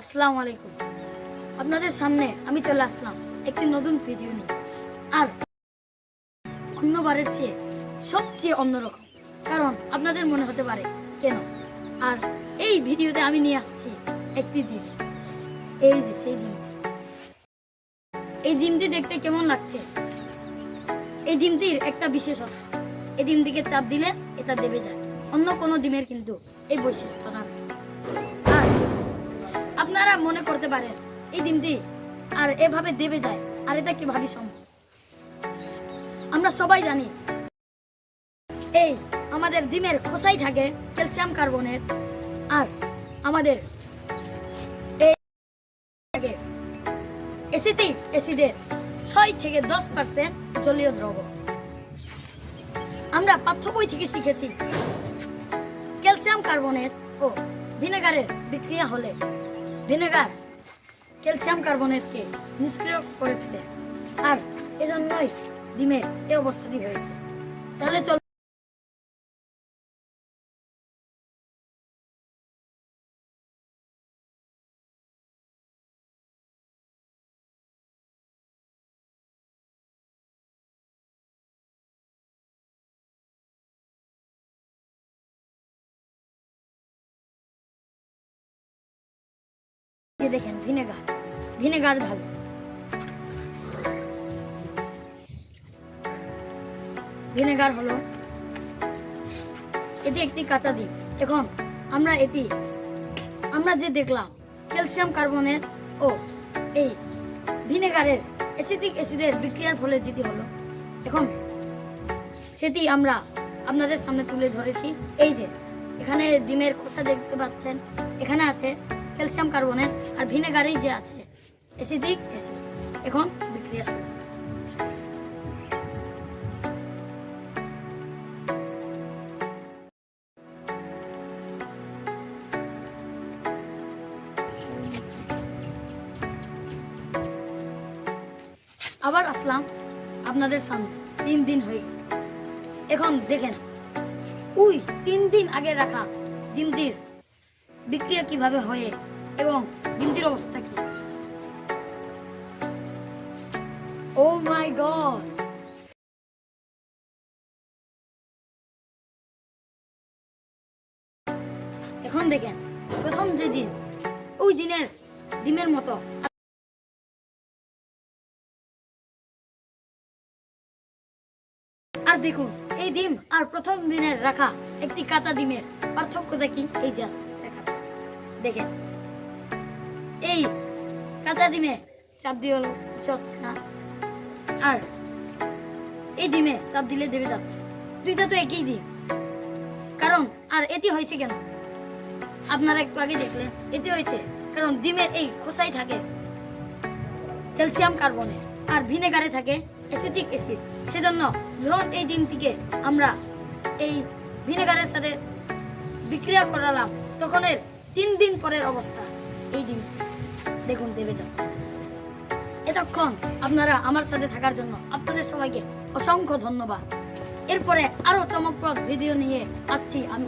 আসসালামু আলাইকুম। আপনাদের সামনে আমি চলে আসলাম একটি নতুন ভিডিও নিয়ে। আর অন্যবারের চেয়ে সবচেয়ে অন্যরকম, কারণ আপনাদের মনে হতে পারে, কেন? আর এই ভিডিওতে আমি নিয়ে আসছি একটি ডিম এই যে সেই ডিমটি এই ডিমটি দেখতে কেমন লাগছে? এই ডিমটির একটা বিশেষত্ব, এই ডিমটিকে চাপ দিলে এটা দেবে যায়। অন্য কোনো ডিমের কিন্তু এই বৈশিষ্ট্য না। আপনারা মনে করতে পারেন, এই ডিমটি আর এভাবে দেবে যায়, আর এটা কীভাবে সম্ভব? আমরা সবাই জানি, এই আমাদের ডিমের খোসাই থাকে ক্যালসিয়াম কার্বনেট, আর আমাদের এই থাকে অ্যাসিটিক অ্যাসিডের ছয় থেকে দশ পার্সেন্ট জলীয় দ্রব। আমরা পাঠ্য বই থেকে শিখেছি, ক্যালসিয়াম কার্বনেট ও ভিনেগারের বিক্রিয়া হলে ভিনেগার ক্যালসিয়াম কার্বনেটকে নিষ্ক্রিয় করে ফেলে আর এজন্যই ডিমের এই অবস্থাটি হয়েছে। তাহলে চল যে দেখেন, ভিনেগার। ভিনেগার ঢালে। ভিনেগার হলো এটি একটি কাঁচা ডিম এখন আমরা এটি, আমরা যে দেখলাম, ক্যালসিয়াম কার্বনেট ও এই ভিনেগারের অ্যাসিডিক অ্যাসিডের বিক্রিয়ার ফলে যেটি হলো, এখন সেটি আমরা আপনাদের সামনে তুলে ধরেছি। এই যে, এখানে ডিমের খোসা দেখতে পাচ্ছেন, এখানে আছে ক্যালসিয়াম কার্বনেট আর ভিনেগারেই যে আছে, অ্যাসিডিক অ্যাসিড। এখন বিক্রিয়া শুরু। আবার আসলাম আপনাদের সামনে। তিন দিন হয়ে এখন দেখেন, উই, তিন দিন আগে রাখা ডিমটির বিক্রিয়া কীভাবে হয়ে এবং ডিমটির অবস্থা কি? Oh my God! এখন দেখেন, প্রথম যে দিন, ওই দিনের ডিমের মতো। আর দেখুন, এই ডিম আর প্রথম দিনের রাখা একটি কাঁচা ডিমের পার্থক্যটা কি? এই যে আছে। দেখা। দেখেন। এই, কাঁচা ডিমে চাপ দিয়ে হলো কিছু না। আর এই ডিমে চাপ দিলে দেবে যাচ্ছে। দুইটা তো একই ডিম। কারণ, আর এটি হয়েছে কেন? আপনারা একটু আগে দেখলেন, এটি হয়েছে কারণ ডিমের এই খোসাই থাকে ক্যালসিয়াম কার্বনে, আর ভিনেগারে থাকে অ্যাসিটিক অ্যাসিড। সেজন্য যখন এই ডিমটিকে আমরা এই ভিনেগারের সাথে বিক্রিয়া করালাম, তখন এর তিন দিন পরের অবস্থা। এই দিন দেখুন দেবে যাচ্ছে এতক্ষণ আপনারা আমার সাথে থাকার জন্য আপনাদের সবাইকে অসংখ্য ধন্যবাদ। এরপরে আরও চমকপ্রদ ভিডিও নিয়ে আসছি আমি।